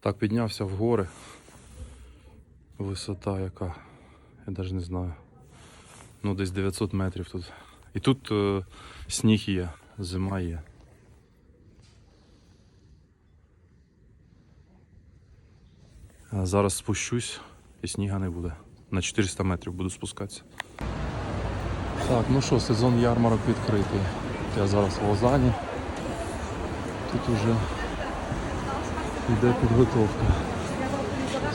Так, піднявся в гори. Висота яка. Я навіть не знаю. Ну, десь 900 метрів тут. І тут е, сніг є, зима є. А зараз спущусь і сніга не буде. На 400 метрів буду спускатися. Так, ну що, сезон ярмарок відкритий. Я зараз в Лозані. Тут уже йде підготовка.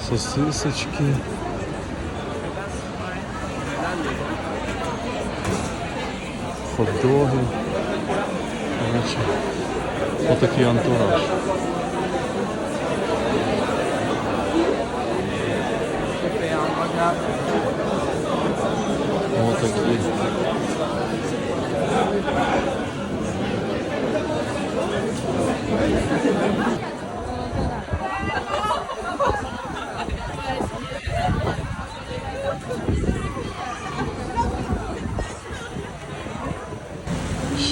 Сосисочки. Хот-доги. Коротше, отакий антураж. Отакі.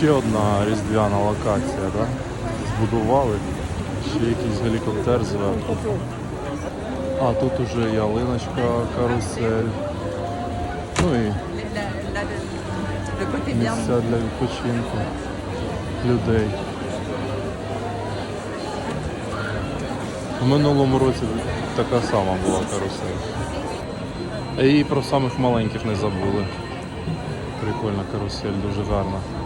Ще одна різдвяна локація, да? Збудували. Ще якийсь гелікоптер зверху. А тут уже ялиночка, карусель. Ну і місця для відпочинку людей. У минулому році така сама була карусель. І про самих маленьких не забули. Прикольна карусель, дуже гарна.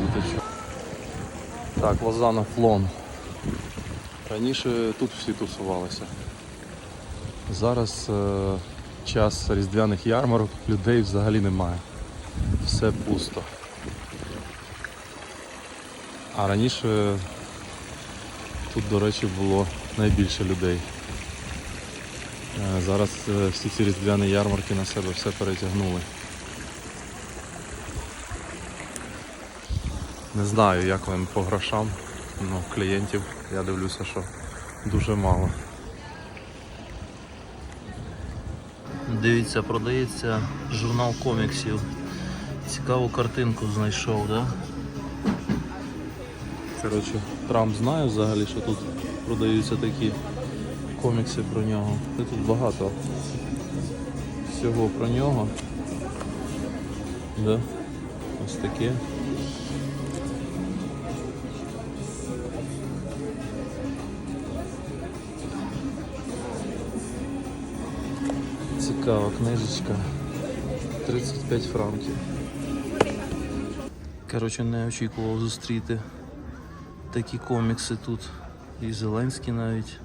Діточок. Так, Лозана Флон. Раніше тут всі тусувалися. Зараз е, час різдвяних ярмарок, людей взагалі немає. Все пусто. А раніше тут, до речі, було найбільше людей. Е, Зараз е, всі ці різдвяні ярмарки на себе все перетягнули. Не знаю, як вам по грошам, але клієнтів я дивлюся, що дуже мало. Дивіться, продається журнал коміксів. Цікаву картинку знайшов, да? Коротше, Трамп знає взагалі, що тут продаються такі комікси про нього. І тут багато всього про нього. Да? Ось таке. Книжечка. 35 франків. Коротше, не очікував зустріти такі комікси тут. І Зеленський навіть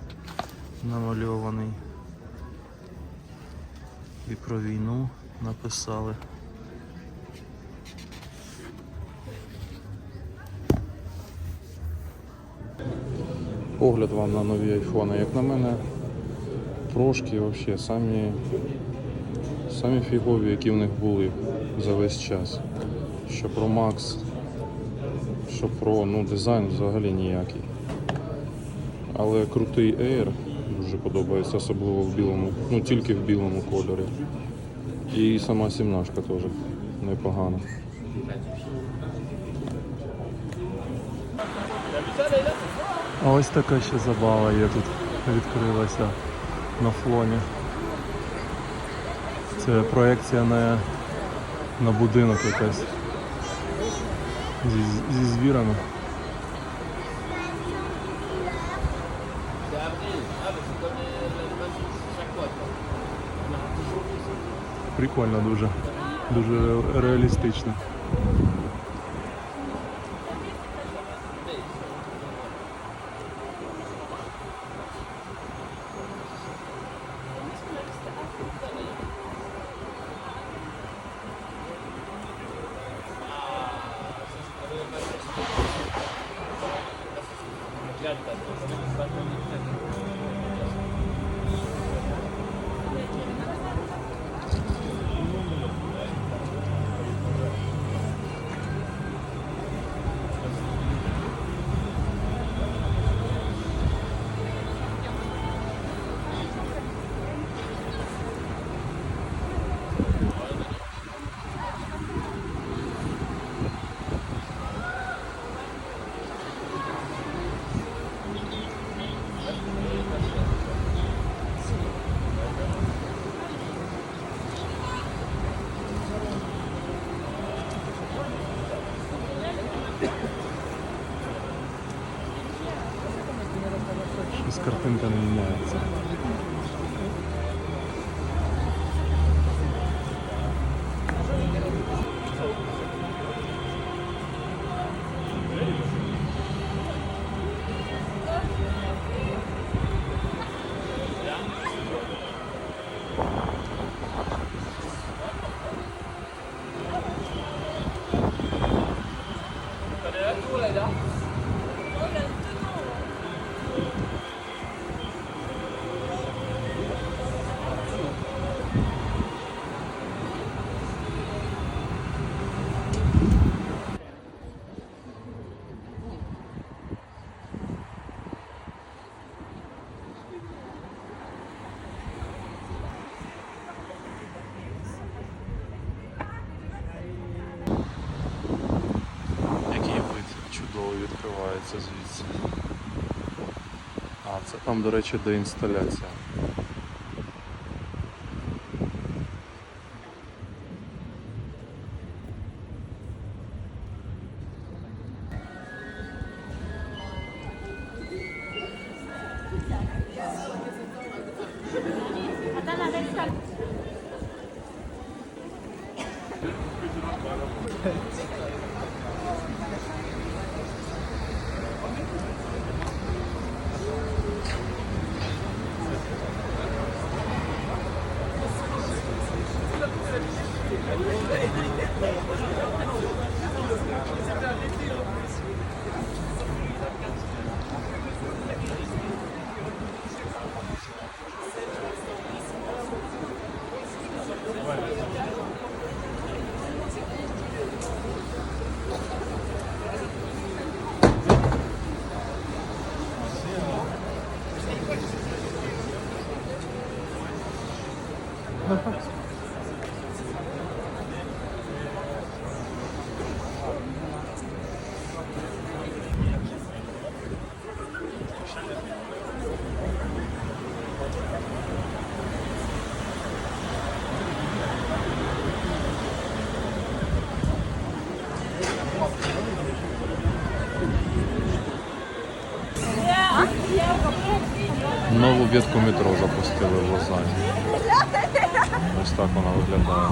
намальований. І про війну написали. Погляд вам на нові айфони. Як на мене, прошки взагалі самі, самі фігові, які в них були за весь час. Що Pro Max, що Pro, ну дизайн взагалі ніякий. Але крутий Air дуже подобається, особливо в білому, ну тільки в білому кольорі. І сама сімнашка теж непогана. Ось така ще забава є тут відкрилася на флоні. Це проекція на, на будинок якась. Зі, зі звірами. Прикольно дуже. Дуже реалістично. 開いたりとかね。Якось картинка не міняється. Відкривається звідси. А, це там, до речі, деінсталяція. Нову ветку метро запустили в Лозанні. Ось так вона виглядає.